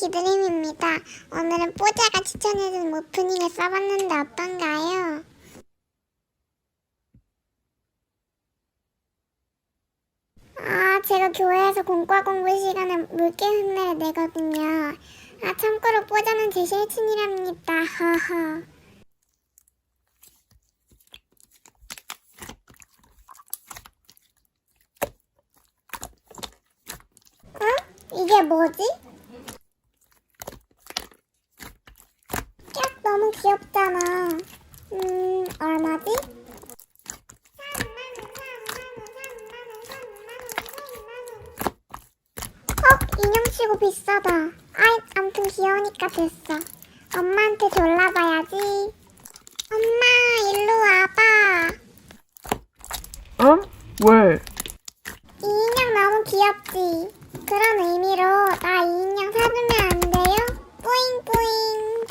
기드림입니다. 오늘은 뽀자가 추천해준 오프닝을 써봤는데 어떤가요? 아, 제가 교회에서 공과 공부 시간에 물개 흉내를 내거든요. 아, 참고로 뽀자는 제 실친이랍니다. 허허. 어? 이게 뭐지? 깍 너무 귀엽잖아. 음, 얼마지? 헉, 인형 치고 비싸다. 아이, 암튼 귀여우니까 됐어. 엄마한테 졸라봐야지. 엄마, 일로 와봐. 응? 왜? 이 인형 너무 귀엽지? 그런 의미로 나이 인형 사주면 안 돼요? 뿌잉뿌잉.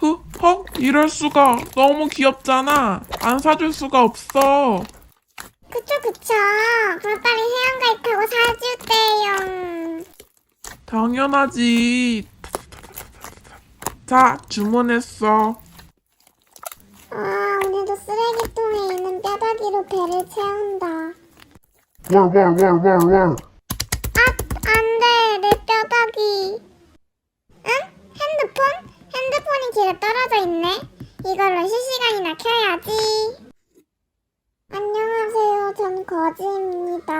흐, 헉, 이럴 수가. 너무 귀엽잖아. 안 사줄 수가 없어. 그쵸, 그쵸. 그럼 빨리 회원가입하고 사주세요. 당연하지. 자, 주문했어. 아, 오늘도 쓰레기통에 있는 뼈다귀로 배를 채운다. 왈왈왈왈왈 아, 안 돼, 내 뼈다귀. 응? 핸드폰? 길에 떨어져 있네. 이걸로 실시간이나 켜야지. 안녕하세요, 전 거지입니다.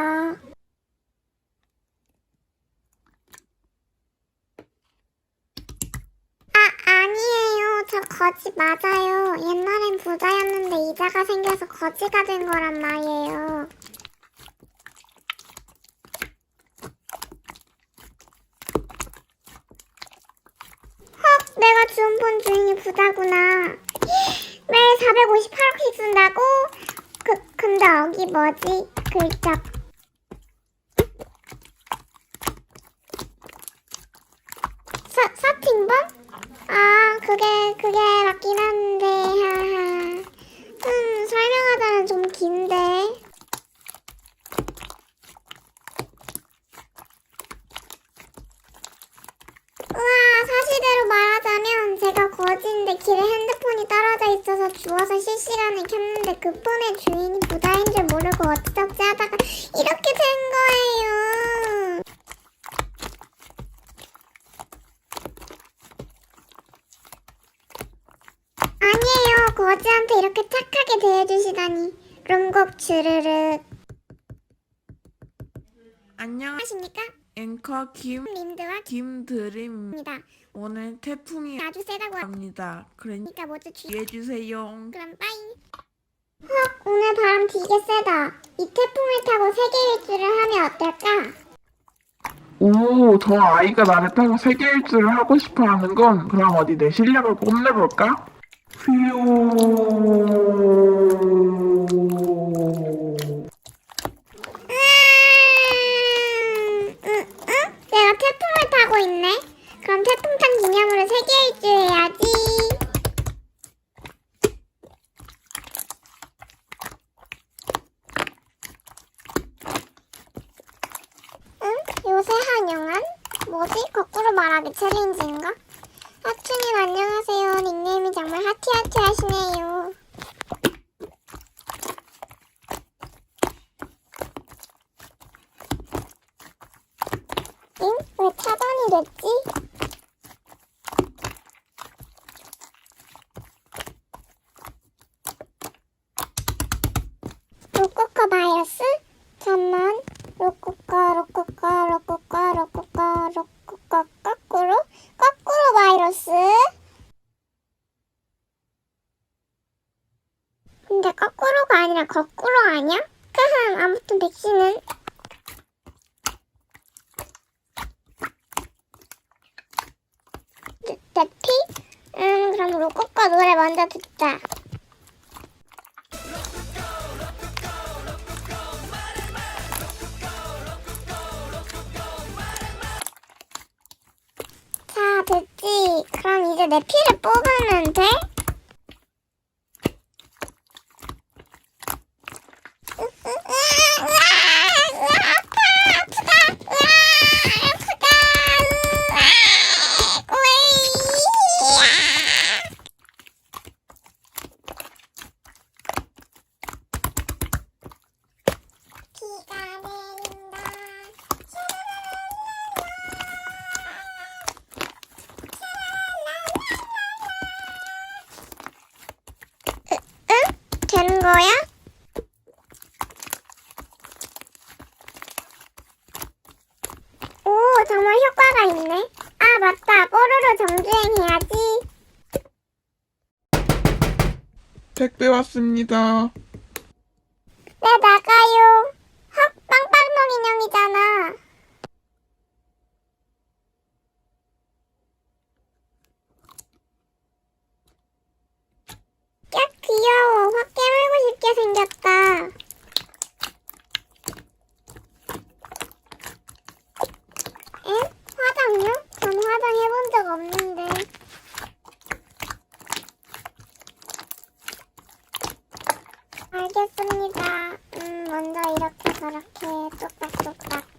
아, 아니에요. 저 거지 맞아요. 옛날엔 부자였는데 이자가 생겨서 거지가 된 거란 말이에요. 헉, 내가 폰 주인이 부자구나. 매일 458억씩 쓴다고? 그, 근데 여기 뭐지? 글쩍. 서, 서팅본? 아, 그게, 그게 맞긴 한데, 하하. 음, 설명하자면 좀 긴데. 우와, 사실대로 말하자면 제가 거지인데 길에 핸드폰이 떨어져 있어서 주워서 실시간에 켰는데 그 폰의 주인이 부자인 줄 모르고 어찌저찌 하다가 이렇게 된 거예요. 아니에요. 거지한테 이렇게 착하게 대해주시다니. rum곡 주르륵. 안녕하십니까? 앵커 김, 림드와 김드림입니다. 오늘 태풍이 아주 세다고 합니다. 그러니까 모두 주... 이해해주세요. 그럼 빠이. 헉, 오늘 바람 되게 세다. 이 태풍을 타고 세계 일주를 하면 어떨까? 오, 저 아이가 나를 타고 세계 일주를 하고 싶어 하는 건 그럼 어디 내 실력을 뽐내볼까? 휘요. 음, 응, 응? 내가 태풍을 타고 있네. 그럼 태풍 탄 기념으로 세계 일주 해야지. 응? 요새 한영한? 뭐지? 거꾸로 말하기 챌린지인가? 하추님 안녕하세요. 닉네임이 정말 하티하티 하시네요. 응? 왜 차단이 됐지? 로코코 바이러스? 잠만 로코코 로코코 로코코 로코코 로코코 거꾸로? 거꾸로 바이러스? 근데 거꾸로가 아니라 거꾸로 아니야? 크흠 아무튼 백신은 대피? 음 그럼 로코코 노래 먼저 듣자 자 됐지 그럼 이제 내 피를 뽑으면 돼? 으, 으, 으아, 으아, 으아, 아파, 아프다, 으아, 아프다, 으아. 거야? 오, 정말 효과가 있네. 아, 맞다. 뽀로로 정주행 해야지. 택배 왔습니다. 네, 나가요. 헉, 빵빵놈 인형이잖아. 깍 귀여워. 확 깨물고 싶게 생겼다. 에? 화장요? 전 화장해본 적 없는데. 알겠습니다. 음, 먼저 이렇게 저렇게 뚝딱뚝딱